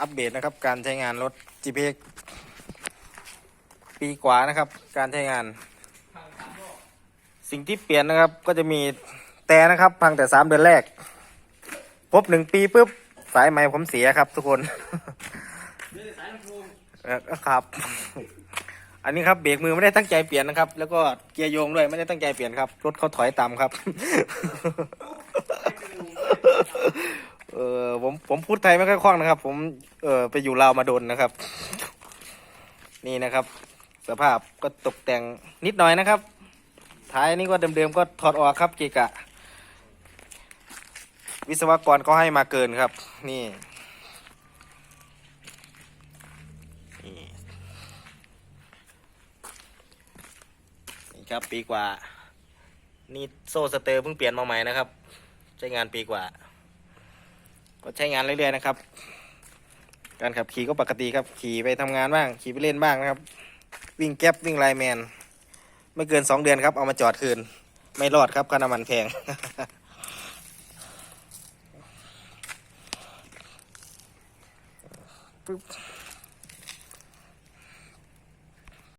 อัปเดตนะครับ การใช้งานรถ GPX ปีกว่านะครับ การใช้งาน สิ่งที่เปลี่ยนนะครับก็จะมีแต่นะครับ พังแต่สามเดือนแรกพบหนึ่งปีปุ๊บสายไหมผมเสียครับทุกคนเออครับ อันนี้ครับเบรกมือไม่ได้ตั้งใจเปลี่ยนนะครับ แล้วก็เกียร์โยงด้วยไม่ได้ตั้งใจเปลี่ยนครับรถเขาถอยต่ำครับ เออผมผมพูดไทยไม่ค่อยคล่องนะครับ ผมเออไปอยู่ลาวมาโดนนะครับ นี่นะครับ สภาพก็ตกแต่งนิดหน่อยนะครับ ท้ายนี่ก็เดิมๆก็ถอดออกครับเกกะ วิศวกรก็ให้มาเกินครับ นี่นี่ครับปีกว่า นี่โซ่สเตอร์เพิ่งเปลี่ยนมาใหม่นะครับ ใช้งานปีกว่า ก็ใช้งานเรื่อยๆนะครับ การขับขี่ก็ปกติครับ ขี่ไปทำงานบ้าง ขี่ไปเล่นบ้างนะครับ วิ่งแก๊ปวิ่งไลแมน ไม่เกินสองเดือนครับ เอามาจอดคืน ไม่รอดครับค่าน้ำมันแพง ปึ๊บ